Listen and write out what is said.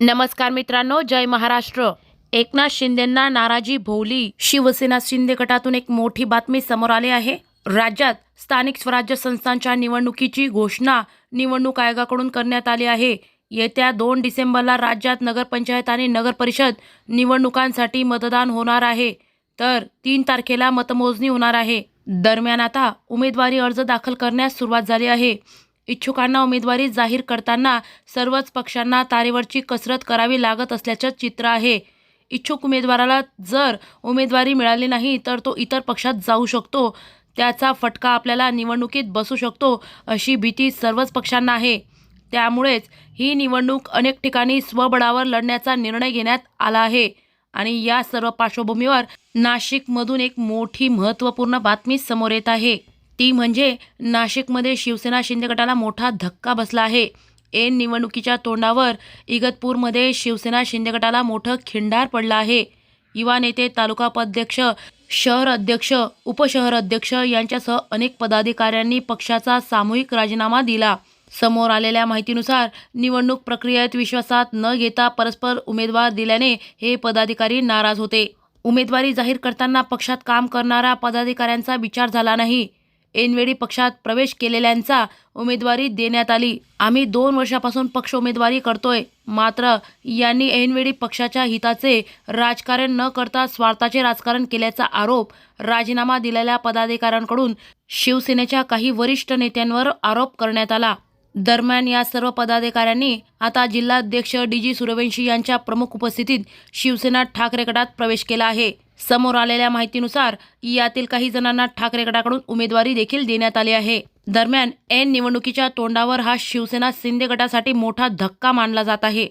नमस्कार मित्रांनो जय महाराष्ट्र. एकनाथ शिंदेंना नाराजी भोवली. शिवसेना शिंदे गटातून एक मोठी बातमी समोर आली आहे. राज्यात स्थानिक स्वराज्य संस्थांच्या निवडणुकीची घोषणा निवडणूक आयोगाकडून करण्यात आली आहे. येत्या दोन डिसेंबरला राज्यात नगरपंचायत आणि नगरपरिषद निवडणुकांसाठी मतदान होणार आहे. तर तीन तारखेला मतमोजणी होणार आहे. दरम्यान आता उमेदवारी अर्ज दाखल करण्यास सुरुवात झाली आहे. इच्छुकांना उमेदवारी जाहीर करताना सर्वच पक्षांना तारेवरची कसरत करावी लागत असल्याचं चित्र आहे. इच्छुक उमेदवाराला जर उमेदवारी मिळाली नाही तर तो इतर पक्षात जाऊ शकतो. त्याचा फटका आपल्याला निवडणुकीत बसू शकतो अशी भीती सर्वच पक्षांना आहे. त्यामुळेच ही निवडणूक अनेक ठिकाणी स्वबळावर लढण्याचा निर्णय घेण्यात आला आहे. आणि या सर्व पार्श्वभूमीवर नाशिकमधून एक मोठी महत्त्वपूर्ण बातमी समोर येत आहे. ती म्हणजे नाशिकमध्ये शिवसेना शिंदे गटाला मोठा धक्का बसला आहे. ऐन निवडणुकीच्या तोंडावर इगतपूरमध्ये शिवसेना शिंदे गटाला मोठं खिंडार पडलं आहे. युवा नेते तालुका उपाध्यक्ष शहर अध्यक्ष उपशहर अध्यक्ष यांच्यासह अनेक पदाधिकाऱ्यांनी पक्षाचा सामूहिक राजीनामा दिला. समोर आलेल्या माहितीनुसार निवडणूक प्रक्रियेत विश्वासात न घेता परस्पर उमेदवार दिल्याने हे पदाधिकारी नाराज होते. उमेदवारी जाहीर करताना पक्षात काम करणाऱ्या पदाधिकाऱ्यांचा विचार झाला नाही. ऐनवेळी पक्षात प्रवेश केलेल्यांचा उमेदवारी देण्यात आली. आम्ही दोन वर्षापासून पक्ष उमेदवारी करतोय. मात्र यांनी ऐनवेळी पक्षाच्या हिताचे राजकारण न करता स्वार्थाचे राजकारण केल्याचा आरोप राजीनामा दिलेल्या पदाधिकाऱ्यांकडून शिवसेनेच्या काही वरिष्ठ नेत्यांवर आरोप करण्यात आला. दरम्यान या सर्व पदाधिकाऱ्यांनी आता जिल्हाध्यक्ष डी जी सूर्यवंशी यांच्या प्रमुख उपस्थितीत शिवसेना ठाकरे गटात प्रवेश केला आहे. समोर आलेल्या माहितीनुसार यातील काही जणांना ठाकरे गटाकडून उमेदवारी देखील देण्यात आली आहे. दरम्यान ऐन निवडणुकीच्या तोंडावर हा शिवसेना शिंदे गटासाठी मोठा धक्का मानला जात आहे.